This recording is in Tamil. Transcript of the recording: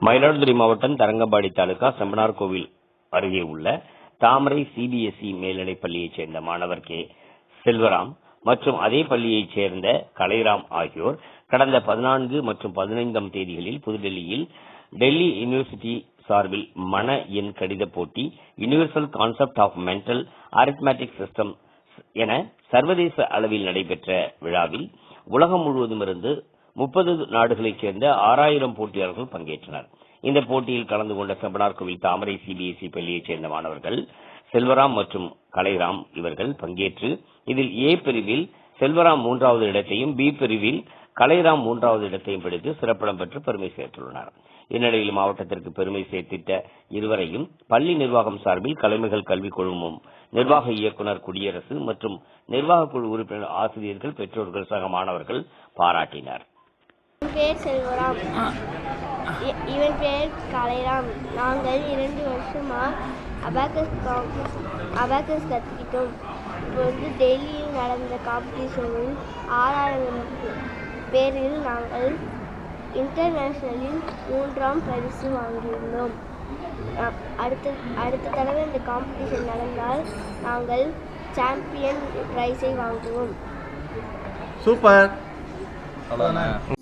மயிலாடுதுறை மாவட்டம் தரங்கம்பாடி தாலுகா செம்பனார் கோவில் அருகே உள்ள தாமரை சிபிஎஸ்இ மேல்நிலைப் பள்ளியைச் சேர்ந்த மாணவர் கே. செல்வராம் மற்றும் அதே பள்ளியைச் சேர்ந்த கலைராம் ஆகியோர் கடந்த பதினான்கு மற்றும் பதினைந்தாம் தேதிகளில் புதுடெல்லியில் டெல்லி யூனிவர்சிட்டி சார்பில் மன எண் கடித போட்டி universal concept of mental arithmetic system என சர்வதேச அளவில் நடைபெற்ற விழாவில் உலகம் முழுவதும் இருந்து முப்பது நாடுகளைச் சேர்ந்த ஆறாயிரம் போட்டியாளர்கள் பங்கேற்றனர். இந்த போட்டியில் கலந்து கொண்ட செம்பனார்கோவில் தாமரை சிபிஎஸ்இ பள்ளியைச் சேர்ந்த மாணவர்கள் செல்வராம் மற்றும் கலைராம் இவர்கள் பங்கேற்று இதில் ஏ பிரிவில் செல்வராம் மூன்றாவது இடத்தையும் பி பிரிவில் கலைராம் மூன்றாவது இடத்தையும் பிடித்து சிறப்பிடம் பெற்று பெருமை சேர்த்துள்ளனர். இந்நிலையில் மாவட்டத்திற்கு பெருமை சேர்த்திட்ட இருவரையும் பள்ளி நிர்வாகம் சார்பில் கலைமைகள் கல்விக் குழுமம் நிர்வாக இயக்குனர் குடியரசு மற்றும் நிர்வாகக் குழு உறுப்பினர் ஆசிரியர்கள் பெற்றோர்கள் சக மாணவர்கள் பாராட்டினர். பேர் செல்வராம். இ- இவன் பேர் கலைராம். நாங்கள் இரண்டு வருஷமா அபாக்கஸ் அபாக்கஸ் கற்றுக்கிட்டோம் இப்போ வந்து டெல்லியில் நடந்த காம்படிஷனில் ஆறாயிரம் பேரில் நாங்கள் இன்டர்நேஷ்னலில் மூன்றாம் பரிசு வாங்கியுள்ளோம் அ- அடுத்த அடுத்த தடவை இந்த காம்படிஷன் நடந்தால் நாங்கள் சாம்பியன் ப்ரைஸை வாங்குவோம். சூப்பர். அவ்வளோதானே